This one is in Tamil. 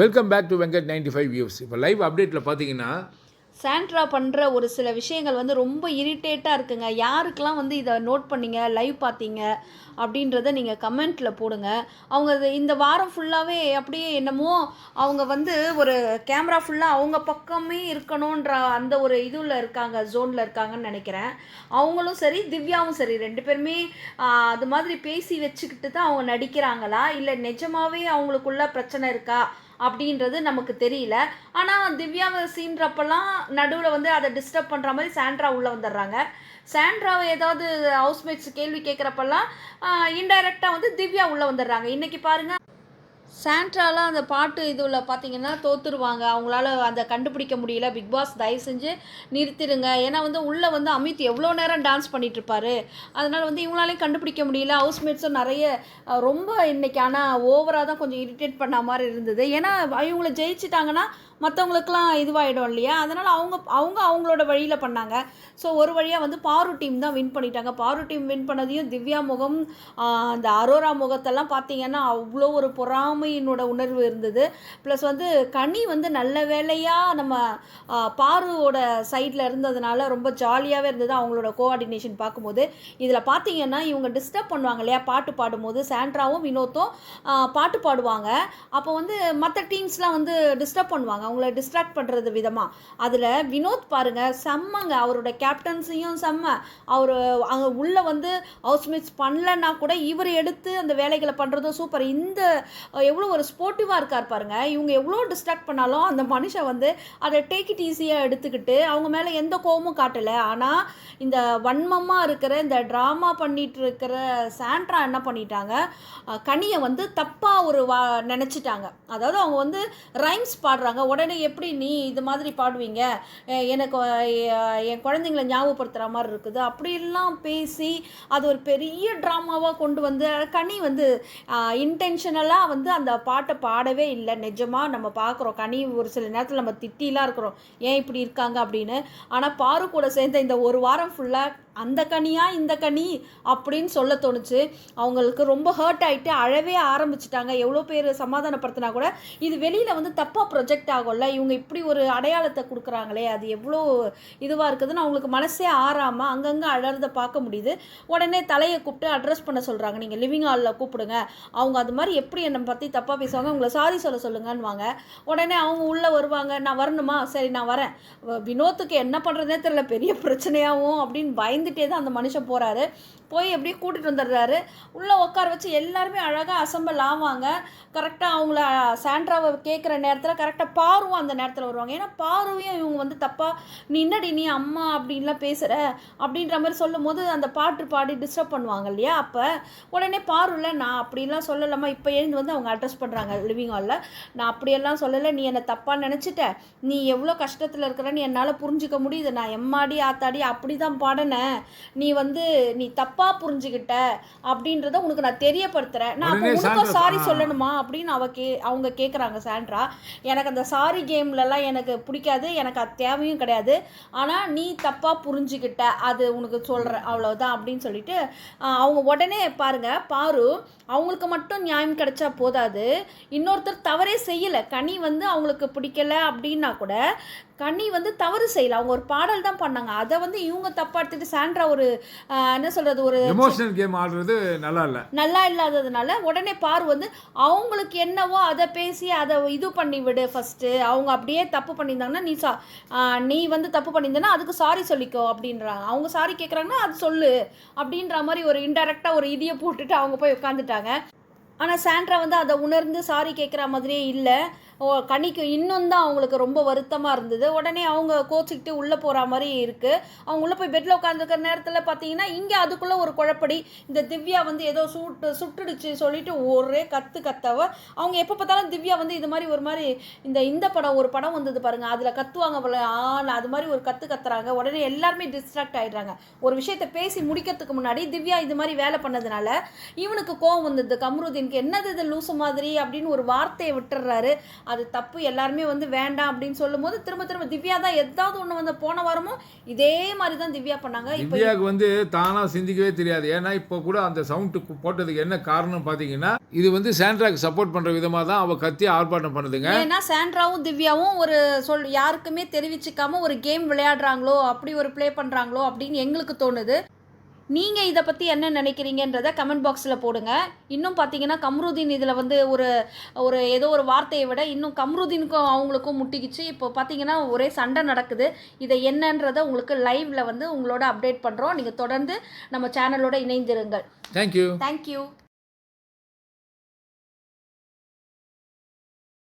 Welcome back to Venkat ninety five views இப்போ லைவ் அப்டேட்டில் பார்த்தீங்கன்னா சாண்ட்ரா பண்ணுற ஒரு சில விஷயங்கள் வந்து ரொம்ப இரிட்டேட்டாக இருக்குங்க. யாருக்கெல்லாம் வந்து இதை நோட் பண்ணீங்க லைவ் பார்த்தீங்க அப்படின்றத நீங்கள் கமெண்ட்டில் போடுங்க. அவங்க இந்த வாரம் ஃபுல்லாகவே அப்படியே என்னமோ அவங்க வந்து ஒரு கேமரா ஃபுல்லாக அவங்க பக்கமே இருக்கணுன்ற அந்த ஒரு இதுவில் இருக்காங்க ஜோனில் இருக்காங்கன்னு நினைக்கிறேன். அவங்களும் சரி திவ்யாவும் சரி ரெண்டு பேருமே அது மாதிரி பேசி வச்சுக்கிட்டு தான் அவங்க நடிக்கிறாங்களா? இல்லை நிஜமாகவே அவங்களுக்குள்ள பிரச்சனை இருக்கா? அப்படின்றது நமக்கு தெரியல. ஆனால் திவ்யாவை சீன்றப்பெல்லாம் நடுவில் வந்து அதை டிஸ்டர்ப் பண்ணுற மாதிரி சாண்ட்ரா உள்ளே வந்துடுறாங்க. சாண்ட்ராவை ஏதாவது ஹவுஸ்மேட்ஸ் கேள்வி கேட்குறப்பெல்லாம் இன்டைரக்டாக வந்து திவ்யா உள்ளே வந்துடுறாங்க. இன்னைக்கு பாருங்கள் சாண்ட்ராலாம் அந்த பாட்டு இதுல பார்த்தீங்கன்னா தோத்துருவாங்க. அவங்களால அதை கண்டுபிடிக்க முடியல. பிக் பாஸ் தயவு செஞ்சு நிறுத்திடுங்க. ஏன்னா வந்து உள்ளே வந்து அமித் எவ்வளோ நேரம் டான்ஸ் பண்ணிட்டு இருப்பாரு அதனால வந்து இவங்களாலையும் கண்டுபிடிக்க முடியல. ஹவுஸ்மேட்ஸும் நிறைய ரொம்ப இன்னைக்கு ஆனால் ஓவராக தான் கொஞ்சம் இரிட்டேட் பண்ண மாதிரி இருந்தது. ஏன்னா இவங்களை ஜெயிச்சிட்டாங்கன்னா மற்றவங்களுக்குலாம் இதுவாகிடும் இல்லையா? அதனால் அவங்க அவங்க அவங்களோட வழியில் பண்ணாங்க. ஸோ ஒரு வழியாக வந்து பாரு டீம் தான் வின் பண்ணிட்டாங்க. பாரு டீம் வின் பண்ணதையும் திவ்யா முகம் அந்த அரோரா முகத்தெல்லாம் பார்த்தீங்கன்னா அவ்வளோ ஒரு பொறாமையினோட உணர்வு இருந்தது. ப்ளஸ் வந்து கனி வந்து நல்ல வேலையாக நம்ம பாருவோட சைடில் இருந்ததுனால ரொம்ப ஜாலியாகவே இருந்தது அவங்களோட கோஆர்டினேஷன் பார்க்கும்போது. இதில் பார்த்தீங்கன்னா இவங்க டிஸ்டர்ப் பண்ணுவாங்க இல்லையா? பாட்டு பாடும்போது சாண்ட்ராவும் வினோத்தும் பாட்டு பாடுவாங்க. அப்போ வந்து மற்ற டீம்ஸ்லாம் வந்து டிஸ்டர்ப் பண்ணுவாங்க. அவங்கள டிஸ்ட்ராக்ட் பண்ணுறது விதமாக அதில் வினோத் பாருங்க செம்மங்க. அவரோட கேப்டன்ஸையும் செம்ம. அவர் அங்கே உள்ளே வந்து ஹவுஸ்மேட்ஸ் பண்ணலன்னா கூட இவர் எடுத்து அந்த வேலைகளை பண்ணுறதும் சூப்பர் இந்த எவ்வளோ ஒரு ஸ்போர்ட்டிவாக இருக்கார் பாருங்க. இவங்க எவ்வளோ டிஸ்ட்ராக்ட் பண்ணாலும் அந்த மனுஷன் வந்து அதை டேக் இட் ஈஸியாக எடுத்துக்கிட்டு அவங்க மேலே எந்த கோவமும் காட்டலை. ஆனால் இந்த வன்மமாக இருக்கிற இந்த ட்ராமா பண்ணிகிட்டு இருக்கிற சாண்ட்ரா என்ன பண்ணிட்டாங்க? கனியை வந்து தப்பாக ஒரு வா நினச்சிட்டாங்க. அதாவது அவங்க வந்து ரைம்ஸ் பாடுறாங்க. உடனே எப்படி நீ இது மாதிரி பாடுவீங்க? எனக்கு என் குழந்தைங்கள ஞாபகப்படுத்துகிற மாதிரி இருக்குது. அப்படிலாம் பேசி அது ஒரு பெரிய ட்ராமாவாக கொண்டு வந்து கனி வந்து இன்டென்ஷனலாக வந்து அந்த பாட்டை பாடவே இல்லை. நிஜமாக நம்ம பார்க்குறோம். கனி ஒரு சில நேரத்தில் நம்ம திட்டிலாம் இருக்கிறோம். ஏன் இப்படி இருக்காங்க அப்படின்னு. ஆனால் பாரு கூட சேர்ந்த இந்த ஒரு வாரம் ஃபுல்லாக அந்த கனியா இந்த கனி அப்படின்னு சொல்ல தோணுச்சு. அவங்களுக்கு ரொம்ப ஹர்ட் ஆகிட்டு அழவே ஆரம்பிச்சிட்டாங்க. எவ்வளோ பேர் சமாதானப்படுத்தினா கூட இது வெளியில் வந்து தப்பாக ப்ரொஜெக்ட் ஆகும் ஆகும்ல? இவங்க இப்படி ஒரு அடையாளத்தை கொடுக்குறாங்களே அது எவ்வளோ இதுவாக இருக்குதுன்னு அவங்களுக்கு மனசே ஆறாமல் அங்கங்கே அழறத பார்க்க முடியுது. உடனே தலையை கூப்பிட்டு அட்ரஸ் பண்ண சொல்கிறாங்க நீங்கள் லிவிங் ஹாலில் கூப்பிடுங்க. அவங்க அது மாதிரி எப்படி என்னை பற்றி தப்பாக பேசுவாங்க உங்களை சாரி சொல்ல சொல்லுங்கன்னுவாங்க. உடனே அவங்க உள்ளே வருவாங்க. நான் வரணுமா? சரி நான் வரேன். வினோத்துக்கு என்ன பண்ணுறதே தெரியல. பெரிய பிரச்சனையாகவும் அப்படின்னு பயந்துட்டே தான் அந்த மனுஷன் போகிறாரு போய் எப்படியே கூட்டிகிட்டு வந்துடுறாரு. உள்ளே உட்கார வச்சு எல்லாருமே அழகாக அசம்பிள் ஆவாங்க. கரெக்டாக அவங்கள சாண்ட்ராவை கேட்குற நேரத்தில் கரெக்டாக பாருவும் அந்த நேரத்தில் வருவாங்க. ஏன்னா பாருவையும் இவங்க வந்து தப்பாக நீ என்னடி நீ அம்மா அப்படின்லாம் பேசுகிற அப்படின்ற மாதிரி சொல்லும் போது அந்த பாட்டு பாடி டிஸ்டர்ப் பண்ணுவாங்க இல்லையா? அப்போ உடனே பாருல நான் அப்படிலாம் சொல்லலாமா இப்போ எழுந்து வந்து அவங்க அட்ரஸ் பண்ணுறாங்க லிவிங் ஹாலில் நான் அப்படியெல்லாம் சொல்லலை. நீ என்னை தப்பாக நினச்சிட்ட. நீ எவ்வளோ கஷ்டத்தில் இருக்கிறன்னு என்னால் புரிஞ்சுக்க முடியுது. நான் எம்மாடி ஆத்தாடி அப்படி தான் பாடினேன் நீ வந்து நீ தப்பாக புரிஞ்சுக்கிட்ட. அப்படின்றத உனக்கு நான் தெரியப்படுத்துகிறேன் நான் அப்போ உனக்கும் சாரி. சொல்லணுமா? அப்படின்னு அவ கே அவங்க கேட்குறாங்க சாண்ட்ரா. எனக்கு அந்த சாரி கேம்லலாம் எனக்கு பிடிக்காது எனக்கு அது தேவையும் கிடையாது. ஆனால் நீ தப்பாக புரிஞ்சுக்கிட்ட அது உனக்கு சொல்கிறேன் அவ்வளோதான் அப்படின்னு சொல்லிட்டு அவங்க உடனே பாருங்க பாரு அவங்களுக்கு மட்டும் நியாயம் கிடைச்சா போதாது. இன்னொருத்தர் தவறே செய்யலை. கனி வந்து அவங்களுக்கு பிடிக்கல அப்படின்னா கூட கனி வந்து தவறு செய்யலை. அவங்க ஒரு பாடல் தான் பண்ணாங்க. அதை வந்து இவங்க தப்பா எடுத்துட்டு சாண்ட்ரா ஒரு என்ன சொல்கிறது ஒரு எமோஷனல் கேம் ஆடுறது நல்லா இல்லை. நல்லா இல்லாததுனால உடனே பாரு வந்து அவங்களுக்கு என்னவோ அதை பேசி அதை இது பண்ணி விடு ஃபஸ்ட்டு அவங்க அப்படியே தப்பு பண்ணியிருந்தாங்கன்னா நீ சா நீ வந்து தப்பு பண்ணியிருந்தனா அதுக்கு சாரி சொல்லிக்கோ அப்படின்றாங்க. அவங்க சாரி கேட்குறாங்கன்னா அது சொல்லு அப்படின்ற மாதிரி ஒரு இன்டெரக்டாக ஒரு இதியை போட்டுட்டு அவங்க போய் உட்காந்துட்டாங்க ஆனால் சாண்ட்ரா வந்து அதை உணர்ந்து சாரி கேட்குற மாதிரியே இல்லை. கனிக்கு இன்னும் தான் அவங்களுக்கு ரொம்ப வருத்தமாக இருந்தது. உடனே அவங்க கோச்சிக்கிட்டு உள்ளே போகிற மாதிரி இருக்குது அவங்க உள்ளே போய் பெட்டில் உட்காந்துருக்கிற நேரத்தில் பார்த்தீங்கன்னா இங்கே அதுக்குள்ளே ஒரு குழப்படி. இந்த திவ்யா வந்து ஏதோ சுட்டு சுட்டுடுச்சு சொல்லிட்டு ஒரே கத்து கத்தவ. அவங்க எப்போ பார்த்தாலும் திவ்யா வந்து இது மாதிரி ஒரு மாதிரி இந்த இந்த படம் ஒரு படம் வந்தது பாருங்கள் அதில் கத்துவாங்க போல. ஆள் அது மாதிரி ஒரு கற்று கத்துறாங்க. உடனே எல்லாருமே டிஸ்ட்ராக்ட் ஆகிடுறாங்க ஒரு விஷயத்தை பேசி முடிக்கிறதுக்கு முன்னாடி திவ்யா இது மாதிரி வேலை பண்ணதுனால இவனுக்கு கோவம் வந்தது. கம்ருதீனுக்கு என்னது இது லூசு மாதிரி அப்படின்னு ஒரு வார்த்தையை விட்டுறாரு அது தப்பு எல்லாருமே வந்து வேண்டாம் அப்படின்னு சொல்லும்போது திரும்ப திரும்ப திவ்யா தான் ஏதாவது ஒன்று வந்து போன வாரமும் இதே மாதிரி தான் திவ்யா பண்ணாங்க. திவ்யாவுக்கு வந்து தானாக சிந்திக்கவே தெரியாது. ஏன்னா இப்போ கூட அந்த சவுண்டு போட்டதுக்கு என்ன காரணம் பார்த்தீங்கன்னா இது வந்து சாண்ட்ராக்கு சப்போர்ட் பண்ணுற விதமாக தான் அவள் கத்தி ஆர்ப்பாட்டம் பண்ணுதுங்க. ஏன்னா சாண்ட்ராவும் திவ்யாவும் ஒரு சொல் யாருக்குமே தெரிவிச்சுக்காம ஒரு கேம் விளையாடுறாங்களோ அப்படி ஒரு ப்ளே பண்ணுறாங்களோ அப்படின்னு எங்களுக்கு தோணுது. நீங்கள் இதை பற்றி என்ன நினைக்கிறீங்கன்றத கமெண்ட் பாக்ஸில் போடுங்க. இன்னும் பார்த்தீங்கன்னா கம்ருதீன் இதில் வந்து ஒரு ஒரு ஏதோ ஒரு வார்த்தையை விட இன்னும் கம்ருதீனுக்கும் அவங்களுக்கும் முட்டிக்கிச்சு. இப்போ பார்த்தீங்கன்னா ஒரே சண்டை நடக்குது. இதை என்னன்றதை உங்களுக்கு லைவில் வந்து உங்களோட அப்டேட் பண்ணுறோம் நீங்கள் தொடர்ந்து நம்ம சேனலோட இணைந்திருங்கள். Thank you thank you